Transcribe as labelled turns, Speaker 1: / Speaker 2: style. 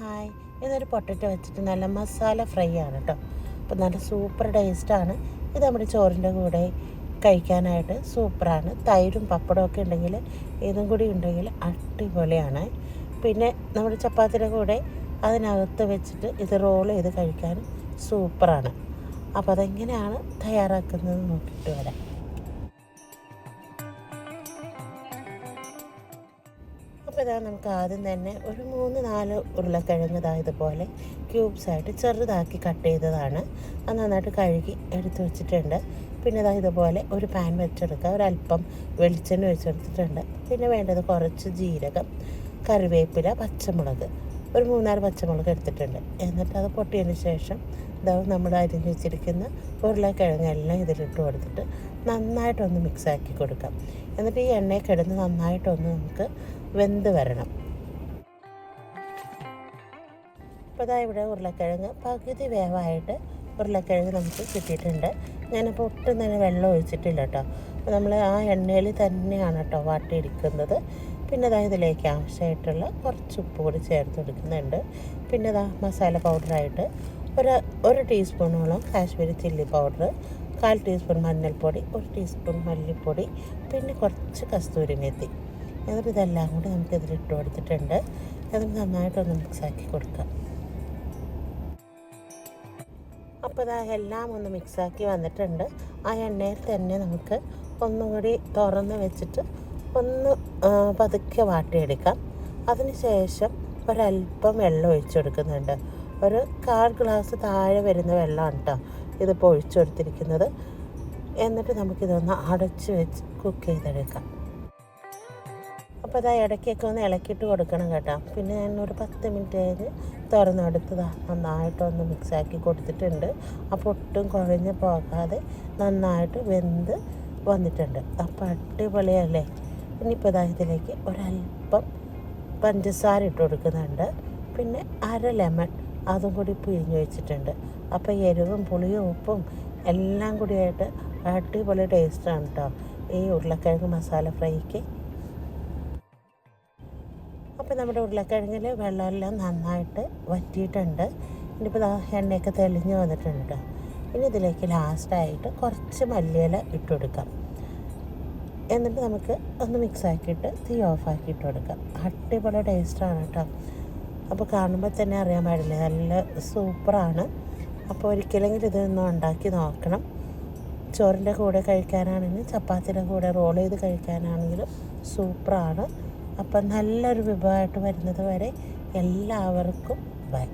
Speaker 1: Hi ഇതൊരു പൊട്ടറ്റ വെച്ചിട്ട് നല്ല മസാല ഫ്രൈ ആണ് കേട്ടോ അപ്പോൾ നല്ല സൂപ്പർ ടേസ്റ്റാണ് ഇത് നമ്മുടെ ചോറിന്റെ കൂടെ കഴിക്കാനായിട്ട് സൂപ്പറാണ് തൈരും പപ്പടവും ഒക്കെ ഉണ്ടെങ്കിൽ ഇതും കൂടി ഉണ്ടെങ്കിൽ അടിപൊളിയാണ്. പിന്നെ നമ്മുടെ ചപ്പാത്തിയുടെ കൂടെ അതിനകത്ത് വെച്ചിട്ട് ഇത് റോൾ ചെയ്ത് കഴിക്കാനും സൂപ്പറാണ് അപ്പോൾ അതെങ്ങനെയാണ് തയ്യാറാക്കുന്നത് നോക്കിയിട്ട് വരാം. അപ്പോൾ ഇതാ നമുക്ക് ആദ്യം തന്നെ ഒരു മൂന്ന് നാല് ഉരുളക്കിഴങ്ങ് ഇതാ ഇതുപോലെ ക്യൂബ്സ് ആയിട്ട് ചെറുതാക്കി കട്ട് ചെയ്തതാണ്. അത് നന്നായിട്ട് കഴുകി എടുത്ത് വെച്ചിട്ടുണ്ട്. പിന്നെ ഇതാ ഇതുപോലെ ഒരു പാൻ വെച്ചെടുക്കുക. ഒരല്പം വെളിച്ചെണ്ണ വെച്ചെടുത്തിട്ടുണ്ട് പിന്നെ വേണ്ടത് കുറച്ച് ജീരകം കറിവേപ്പില പച്ചമുളക്. ഒരു മൂന്നാൽ പച്ചമുളക് എടുത്തിട്ടുണ്ട്. എന്നിട്ട് അത് പൊട്ടിയതിന് ശേഷം ഇതാവും നമ്മൾ അരിഞ്ഞ് വെച്ചിരിക്കുന്ന ഉരുളക്കിഴങ്ങെല്ലാം ഇതിലിട്ട് കൊടുത്തിട്ട് നന്നായിട്ടൊന്ന് മിക്സാക്കി കൊടുക്കാം. എന്നിട്ട് ഈ എണ്ണയിൽ കിടന്ന് നന്നായിട്ടൊന്ന് നമുക്ക് വെന്ത് വരണം. അപ്പോൾ ഇതാ ഇവിടെ ഉരുളക്കിഴങ്ങ് പകുതി വേവായിട്ട് ഉരുളക്കിഴങ്ങ് നമുക്ക് കിട്ടിയിട്ടുണ്ട്. ഞാനിപ്പോൾ ഒട്ടും തന്നെ വെള്ളം ഒഴിച്ചിട്ടില്ല കേട്ടോ അപ്പോൾ നമ്മൾ ആ എണ്ണയിൽ തന്നെയാണ് കേട്ടോ വാട്ടിയെടുക്കുന്നത് പിന്നെ ഇതാ ഇതിലേക്ക് ആവശ്യമായിട്ടുള്ള കുറച്ച് ഉപ്പ് കൂടി ചേർത്ത് കൊടുക്കുന്നുണ്ട് പിന്നെ ഇതാ മസാല പൗഡറായിട്ട് ഒരു ഒരു ടീസ്പൂണോളം കാശ്മീരി ചില്ലി പൗഡർ കാൽ ടീസ്പൂൺ മഞ്ഞൾപ്പൊടി ഒരു ടീസ്പൂൺ മല്ലിപ്പൊടി പിന്നെ കുറച്ച് കസ്തൂരി മെത്തി. എന്നിട്ട് ഇതെല്ലാം കൂടി നമുക്ക് ഇതിലിട്ട് കൊടുത്തിട്ടുണ്ട്. എന്നിട്ട് നന്നായിട്ടൊന്ന് മിക്സാക്കി കൊടുക്കാം. അപ്പോൾ ഇതാ എല്ലാം ഒന്ന് മിക്സാക്കി വന്നിട്ടുണ്ട്. ആ എണ്ണയിൽ തന്നെ നമുക്ക് ഒന്നും കൂടി തുറന്ന് വെച്ചിട്ട് ഒന്ന് പതുക്കെ വാട്ടിയെടുക്കാം. അതിന് ശേഷം ഒരല്പം വെള്ളം ഒഴിച്ചു കൊടുക്കുന്നുണ്ട് ഒരു കാൽ ഗ്ലാസ് താഴെ വരുന്ന വെള്ളമാണ് കേട്ടോ ഇതിപ്പോൾ ഒഴിച്ചു കൊടുത്തിരിക്കുന്നത് എന്നിട്ട് നമുക്കിതൊന്ന് അടച്ച് വെച്ച് കുക്ക് ചെയ്തെടുക്കാം. അപ്പോൾ അതാ ഇടയ്ക്കൊക്കെ ഒന്ന് ഇളക്കിയിട്ട് കൊടുക്കണം കേട്ടോ. പിന്നെ ഞാൻ ഒരു പത്ത് മിനിറ്റ് കഴിഞ്ഞ് തുറന്നെടുത്തതാ നന്നായിട്ടൊന്ന് മിക്സാക്കി കൊടുത്തിട്ടുണ്ട്. അപ്പോൾ ഒട്ടും കുഴഞ്ഞ് പോകാതെ നന്നായിട്ട് വെന്ത് വന്നിട്ടുണ്ട്. അപ്പോൾ അടിപൊളിയല്ലേ? ഇനിയിപ്പോൾ ഇതാ ഒരല്പം പഞ്ചസാര ഇട്ട് കൊടുക്കുന്നുണ്ട്. പിന്നെ അര ലെമൺ അതും കൂടി പിഴിഞ്ഞ് വെച്ചിട്ടുണ്ട്. അപ്പോൾ എരിവും പുളിയും ഉപ്പും എല്ലാം കൂടിയായിട്ട് അടിപൊളി ടേസ്റ്റാണ് കേട്ടോ ഈ ഉരുളക്കിഴങ്ങ് മസാല ഫ്രൈക്ക്. അപ്പോൾ നമ്മുടെ ഉരുളക്കിഴങ്ങിൽ വെള്ളമെല്ലാം നന്നായിട്ട് വറ്റിയിട്ടുണ്ട്. ഇനിയിപ്പോൾ എണ്ണയൊക്കെ തെളിഞ്ഞ് വന്നിട്ടുണ്ട് കേട്ടോ ഇനി ഇതിലേക്ക് ലാസ്റ്റായിട്ട് കുറച്ച് മല്ലിയില ഇട്ട് കൊടുക്കാം. എന്നിട്ട് നമുക്ക് ഒന്ന് മിക്സ് ആക്കിയിട്ട് തീ ഓഫ് ആക്കിയിട്ട് കൊടുക്കാം. അടിപൊളി ടേസ്റ്റാണ് കേട്ടോ. അപ്പോൾ കാണുമ്പോൾ തന്നെ അറിയാൻ പാടില്ല നല്ല സൂപ്പറാണ്. അപ്പോൾ ഒരിക്കലെങ്കിലും ഇതൊന്ന് ഉണ്ടാക്കി നോക്കണം. ചോറിന്റെ കൂടെ കഴിക്കാനാണെങ്കിലും ചപ്പാത്തിന്റെ കൂടെ റോൾ ചെയ്ത് കഴിക്കാനാണെങ്കിലും സൂപ്പറാണ്. അപ്പം നല്ലൊരു വിഭവമായിട്ട് വരുന്നത് വരെ എല്ലാവർക്കും ബൈ.